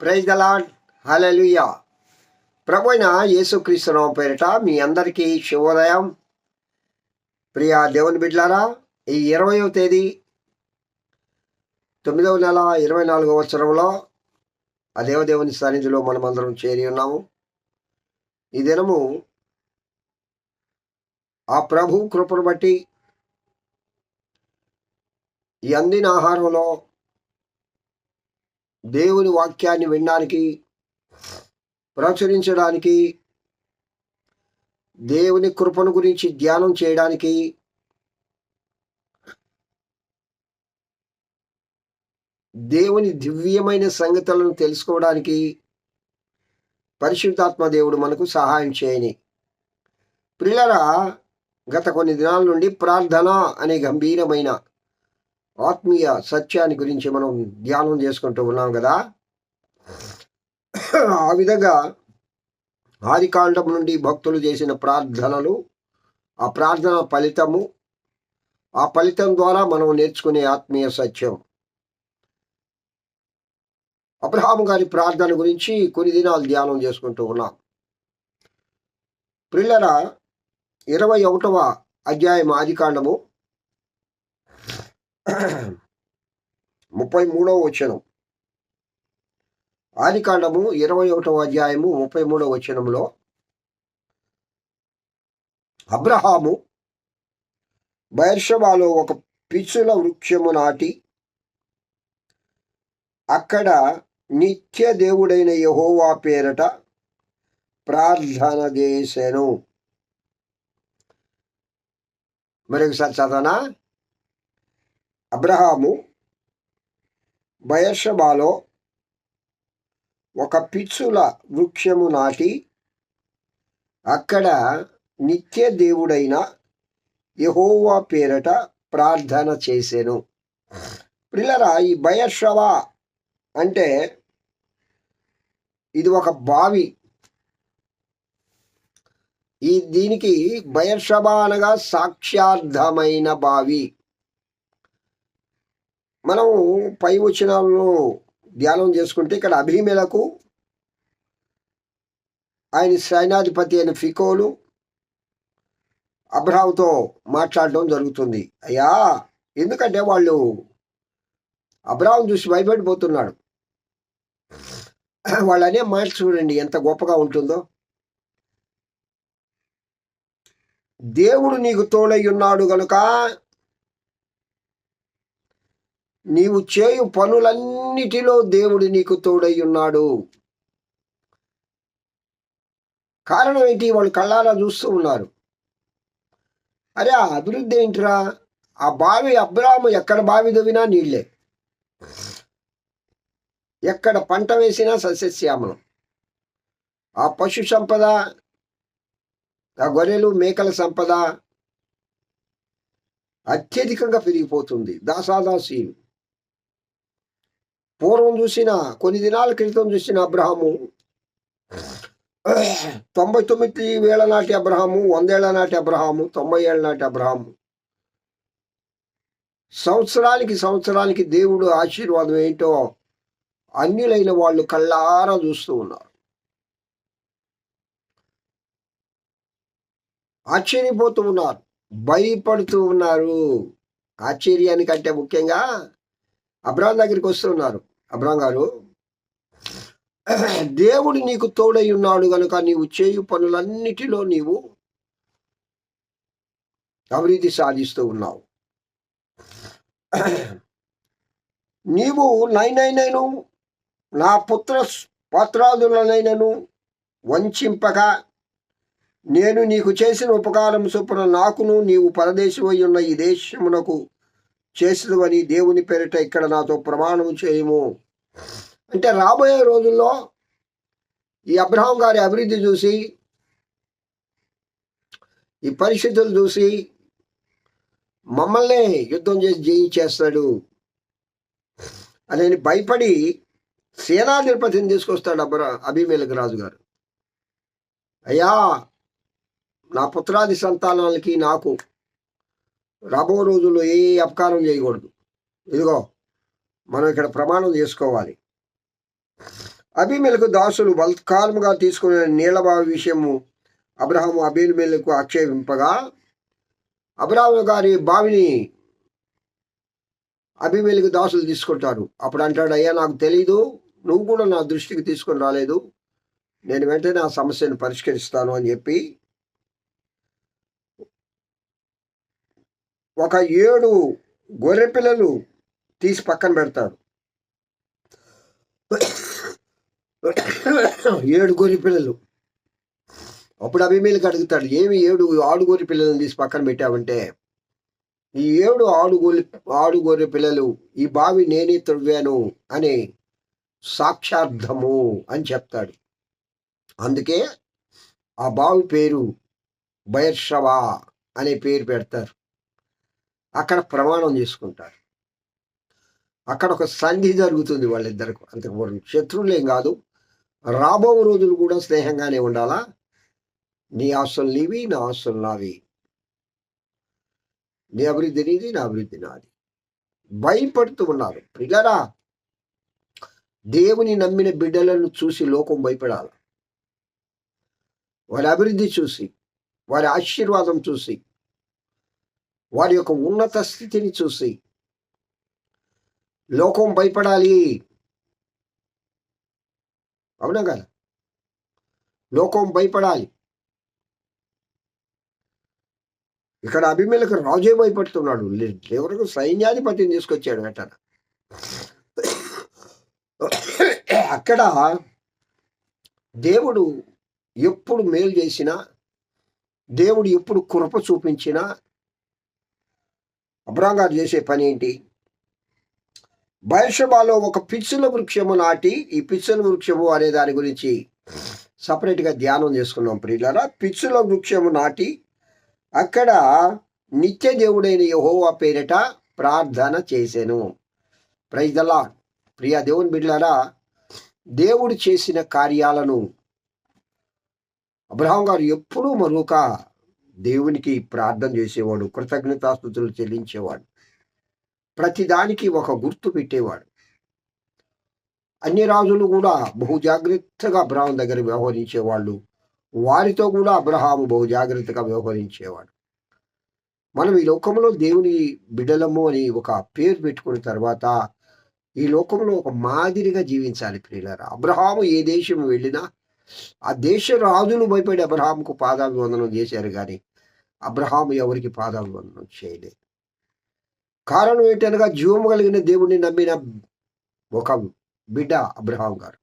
Praise the lord hallelujah ప్రభు యేసుక్రీస్తునామ పేరిట మీ అందరికీ శుభోదయం. ప్రియ దేవుని బిడ్లారా ఈ ఇరవయో తేదీ తొమ్మిదవ నెల ఇరవై నాలుగవ సంవత్సరంలో ఆ దేవదేవుని సన్నిధిలో మనమందరం చేరి ఉన్నాము. ఈ దినము ఆ ప్రభు కృపను బట్టి ఈ అందిన ఆహారంలో దేవుని వాక్యాన్ని వినడానికి ప్రచురించడానికి దేవుని కృపను గురించి ధ్యానం చేయడానికి దేవుని దివ్యమైన సంగతులను తెలుసుకోవడానికి పరిశుద్ధాత్మ దేవుడు మనకు సహాయం చేయని. ప్రిలరా గత కొన్ని దినాల నుండి ప్రార్థన అనే గంభీరమైన ఆత్మీయ సత్యాన్ని గురించి మనం ధ్యానం చేసుకుంటూ ఉన్నాం కదా. ఆ విధంగా ఆదికాండం నుండి భక్తులు చేసిన ప్రార్థనలు ఆ ప్రార్థన ఫలితము ఆ ఫలితం ద్వారా మనం నేర్చుకునే ఆత్మీయ సత్యం. అబ్రహాం గారి ప్రార్థన గురించి కొన్ని దినాలు ధ్యానం చేసుకుంటూ ఉన్నాం. ప్రిల్లర ఇరవై ఒకటవ అధ్యాయం ఆదికాండము. ముప్పై మూడవ వచనం. ఆదికాండము ఇరవై ఒకటవ అధ్యాయము ముప్పై మూడవ వచనంలో అబ్రహాము బైర్షబాలో ఒక పిచ్చుల వృక్షము నాటి అక్కడ నిత్య దేవుడైన యహోవా పేరట ప్రార్థన చేశాను మరొకసారి చదవనా? అబ్రహాము బయర్షబాలో ఒక పిచ్చుల వృక్షము నాటి అక్కడ నిత్య దేవుడైన యహోవా పేరట ప్రార్థన చేశాను పిల్లరా ఈ బయర్షవా అంటే ఇది ఒక బావి. ఈ దీనికి బయర్షబా అనగా సాక్ష్యార్థమైన బావి. మనం పై వచనాలను ధ్యానం చేసుకుంటే ఇక్కడ అభిమేలకు ఆయన సైనాధిపతి అయిన ఫికోలు అబ్రాహంతో మాట్లాడడం జరుగుతుంది. అయ్యా ఎందుకంటే వాళ్ళు అబ్రాహం చూసి భయపడిపోతున్నాడు. వాళ్ళనే మాట చూడండి ఎంత గొప్పగా ఉంటుందో. దేవుడు నీకు తోడై ఉన్నాడు గనుక నీవు చేయు పనులన్నిటిలో దేవుడు నీకు తోడై ఉన్నాడు. కారణం ఏంటి? వాళ్ళు కళ్ళారా చూస్తూ ఉన్నారు. అరే ఆ అభివృద్ధి ఏంటిరా? ఆ బావి అబ్రాము ఎక్కడ బావి దవ్వినా నీళ్ళే. ఎక్కడ పంట వేసినా సస్యశ్యామలం. ఆ పశు సంపద ఆ గొర్రెలు మేకల సంపద అత్యధికంగా పెరిగిపోతుంది. దాసాదాసీలు. పూర్వం చూసిన కొన్ని దినాల క్రితం చూసిన అబ్రహము. తొంభై తొమ్మిది వేల నాటి అబ్రహాము వందేళ్ళ నాటి అబ్రహాము తొంభై ఏళ్ళ నాటి అబ్రహాము. సంవత్సరానికి సంవత్సరానికి దేవుడు ఆశీర్వాదం ఏంటో అన్యులైన వాళ్ళు కళ్ళారా చూస్తూ ఉన్నారు. ఆశ్చర్యపోతూ ఉన్నారు భయపడుతూ ఉన్నారు. ఆశ్చర్యానికంటే ముఖ్యంగా అబ్రాహం దగ్గరికి వస్తున్నారు. అబ్రాహం గారు దేవుడు నీకు తోడై ఉన్నాడు కనుక నీవు చేయు పనులన్నిటిలో నీవు అభివృద్ధి సాధిస్తూ ఉన్నావు. నీవు నైనైనను నా పుత్ర పాత్రాదులనైనను వంచింపక నేను నీకు చేసిన ఉపకారం చొప్పున నాకును నీవు పరదేశమై ఉన్న ఈ దేశమునకు చేసినవని దేవుని పేరిట ఇక్కడ నాతో ప్రమాణం చేయము. అంటే రాబోయే రోజుల్లో ఈ అబ్రహం గారి అభివృద్ధి చూసి ఈ పరిస్థితులు చూసి మమ్మల్ని యుద్ధం చేసి జయించేస్తాడు. అని భయపడి సేనాధిపతిని తీసుకొస్తాడు అబ్రా అభిమేలకు రాజు గారు అయ్యా నా పుత్రాది సంతానాలకి నాకు రాబో రోజుల్లో ఏ అపకారం చేయకూడదు. ఇదిగో మనం ఇక్కడ ప్రమాణం చేసుకోవాలి. అభిమేలకు దాసులు బల్కాలముగా తీసుకునే నీళ్ళబావి విషయము అబ్రహాము అభిమేలకు ఆక్షేపింపగా అబ్రహాము గారి బావిని అభిమేలకు దాసులు తీసుకుంటారు. అప్పుడు అంటాడు అయ్యా నాకు తెలీదు. నువ్వు కూడా నా దృష్టికి తీసుకొని రాలేదు. నేను వెంటనే ఆ సమస్యను పరిష్కరిస్తాను అని చెప్పి ఒక ఏడు గొర్రె పిల్లలు తీసి పక్కన పెడతారు. ఏడు గొర్రె పిల్లలు. అప్పుడు అభిమేలకు అడుగుతాడు ఏమి ఏడు ఆడు గొర్రె పిల్లలను తీసి పక్కన పెట్టావంటే? ఈ ఏడు ఆడుగోలి గొర్రె పిల్లలు ఈ బావి నేనే త్రవ్వాను అని సాక్షార్థము అని చెప్తాడు. అందుకే ఆ బావి పేరు బయర్షవా అనే పేరు పెడతారు. అక్కడ ప్రమాణం చేసుకుంటారు. అక్కడ ఒక సంధి జరుగుతుంది వాళ్ళిద్దరికి. అంతకు శత్రువులేం కాదు. రాబో రోజులు కూడా స్నేహంగానే ఉండాలా? నీ ఆస్తులు నీవి నా ఆస్తులు నావి. నీ అభివృద్ధి నీది నా అభివృద్ధి నాది. భయపడుతూ ఉన్నారు. పిల్లరా దేవుని నమ్మిన బిడ్డలను చూసి లోకం భయపడాలి. వారి అభివృద్ధి చూసి వారి ఆశీర్వాదం చూసి వారి యొక్క ఉన్నత స్థితిని చూసి లోకం భయపడాలి. అవునా కదా? లోకం భయపడాలి. ఇక్కడ అభిమేలకు రాజే భయపడుతున్నాడు. ఎవరికి సైన్యాధిపతిని తీసుకొచ్చాడు వెంటనే అక్కడ దేవుడు ఎప్పుడు మేలు చేసినా దేవుడు ఎప్పుడు కృప చూపించినా అబ్రాంగారు చేసే పని ఏంటి? బయషబాలో ఒక పిచ్చుల వృక్షము నాటి ఈ పిచ్చుల వృక్షము అనే దాని గురించి సపరేట్గా ధ్యానం చేసుకున్నాం ప్రియులరా. పిచ్చుల వృక్షము నాటి అక్కడ నిత్య దేవుడైన యహోవా పేరిట ప్రార్థన చేశాను ప్రైజలా ప్రియ దేవుని బిడ్డలారా దేవుడు చేసిన కార్యాలను అబ్రహం గారు ఎప్పుడూ మరొక దేవునికి ప్రార్థన చేసేవాడు కృతజ్ఞతాస్థుతులు చెల్లించేవాడు ప్రతిదానికి ఒక గుర్తు పెట్టేవాడు. అన్ని రాజులు కూడా బహు జాగ్రత్తగా అబ్రహాం దగ్గర వ్యవహరించేవాళ్ళు. వారితో కూడా అబ్రహాము బహు జాగ్రత్తగా వ్యవహరించేవాడు. మనం ఈ లోకంలో దేవుని బిడ్డలము అని ఒక పేరు పెట్టుకున్న తర్వాత ఈ లోకంలో ఒక మాదిరిగా జీవించాలి ప్రియులరా. అబ్రహాము ఏ దేశం వెళ్ళినా ఆ దేశ రాజులు భయపడి అబ్రహాంకు పాదాభివందనం చేశారు కానీ అబ్రహాము ఎవరికి పాదాభివందనం చేయలేదు. కారణం ఏంటనగా జీవము కలిగిన దేవుడిని నమ్మిన ఒక బిడ్డ అబ్రహాం గారు.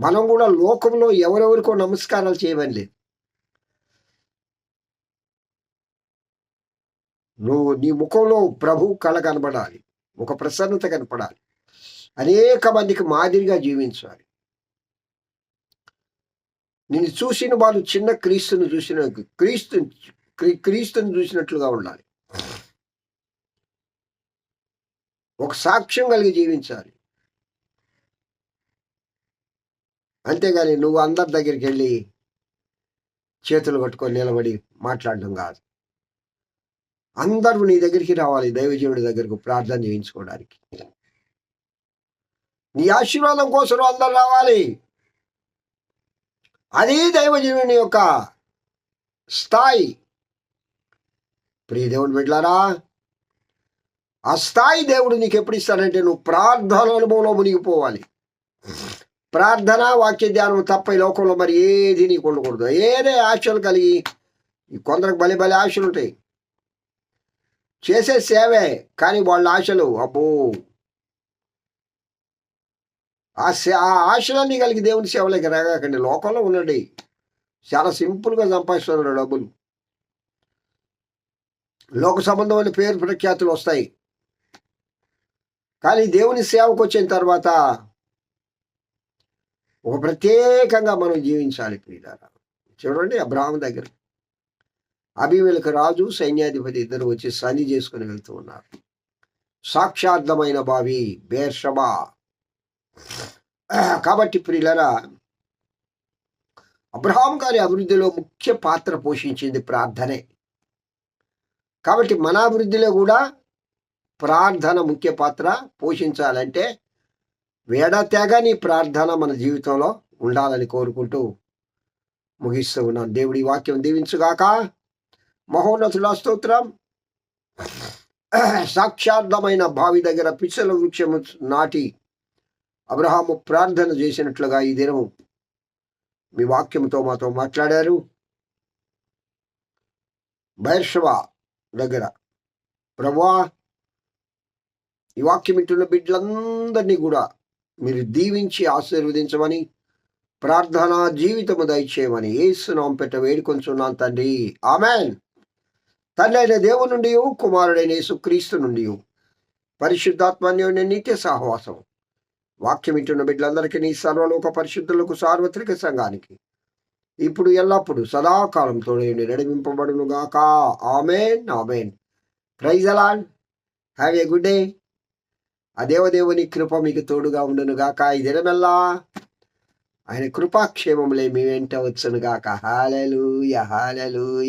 మనం కూడా లోకంలో ఎవరెవరికో నమస్కారాలు చేయమని లేదు. నువ్వు నీ ముఖంలో ప్రభు కళ కనపడాలి ఒక ప్రసన్నత కనపడాలి. అనేక మందికి మాదిరిగా జీవించాలి. నిన్ను చూసిన వాళ్ళు చిన్న క్రీస్తుని చూసిన క్రీస్తు క్రీస్తుని చూసినట్లుగా ఉండాలి. ఒక సాక్ష్యం కలిగి జీవించాలి. అంతేగాని నువ్వు అందరి దగ్గరికి వెళ్ళి చేతులు కట్టుకొని నిలబడి మాట్లాడడం కాదు. అందరూ నీ దగ్గరికి రావాలి దైవజీవుడి దగ్గరకు ప్రార్థన చేయించుకోవడానికి. నీ ఆశీర్వాదం కోసం అందరు రావాలి. అది దైవజీవుని యొక్క స్థాయి. ప్రియ దేవుడు బిడ్డలారా ఆ స్థాయి దేవుడు నీకు ఎప్పుడు ఇస్తాడంటే నువ్వు ప్రార్థన అనుభవంలో మునిగిపోవాలి ప్రార్థన వాక్య ధ్యానం తప్ప ఈ లోకంలో మరి ఏది నీకు ఉండకూడదు. ఏదే ఆశలు కలిగి కొందరికి బలి బలి ఆశలు ఉంటాయి. చేసే సేవే కానీ వాళ్ళ ఆశలు అబ్బో! ఆ ఆ ఆశలన్నీ కలిగి దేవుని సేవలోకి రాగాకండి లోకంలో ఉండండి. చాలా సింపుల్గా సంపాదిస్తున్నారు డబ్బులు. లోక సంబంధమైన పేరు ప్రఖ్యాతులు వస్తాయి. కానీ దేవుని సేవకు వచ్చిన తర్వాత ఒక ప్రత్యేకంగా మనం జీవించాలి ప్రియులారా. చూడండి అబ్రాహం దగ్గర. అభిమేలకు రాజు సైన్యాధిపతి ఇద్దరు వచ్చి సంధి చేసుకుని వెళ్తూ ఉన్నారు. సాక్షార్థమైన బావి బేర్షబా. కాబట్టి ప్రియులరా అబ్రహాం గారి అభివృద్ధిలో ముఖ్య పాత్ర పోషించింది ప్రార్థనే. కాబట్టి మన అభివృద్ధిలో కూడా ప్రార్థన ముఖ్య పాత్ర పోషించాలంటే వేడతెగని ప్రార్థన మన జీవితంలో ఉండాలని కోరుకుంటూ ముగిస్తూ ఉన్నాను. దేవుడి వాక్యం దీవించుగాక. మహోన్నతుల స్తోత్రం. సాక్షార్థమైన బావి దగ్గర పిచ్చల వృక్షము నాటి అబ్రహాము ప్రార్థన చేసినట్లుగా ఈ దినము మీ వాక్యంతో మాతో మాట్లాడారు. బైర్షవా దగ్గర ప్రభా ఈ వాక్యం ఇంటున్న బిడ్డలందరినీ కూడా మీరు దీవించి ఆశీర్వదించమని ప్రార్థన జీవితము దయచేయమని ఏసునాం పెట్ట వేడుకొంచున్నాను తండ్రి. ఆమెన్. తండ్రి అయిన దేవుని నుండి కుమారుడైన యేసుక్రీస్తు నుండి పరిశుద్ధాత్మన్యోని నిత్య సహవాసం వాక్యం ఇంటున్న బిడ్డలందరికీ నీ సర్వలోక పరిశుద్ధులకు సార్వత్రిక సంఘానికి ఇప్పుడు ఎల్లప్పుడు సదాకాలం తోడేండి గాక ఆమెన్ ఆమెన్. ప్రైజ్ అలాన్ హ్యావ్ ఏ గుడ్ డే. ఆ దేవదేవుని కృప మీకు తోడుగా ఉండునుగాక. ఈ దినమెల్లా ఆయన కృపాక్షేమములే మీ వెంట వచ్చునుగాక. గాక హాలెలూయ హాలెలూయ.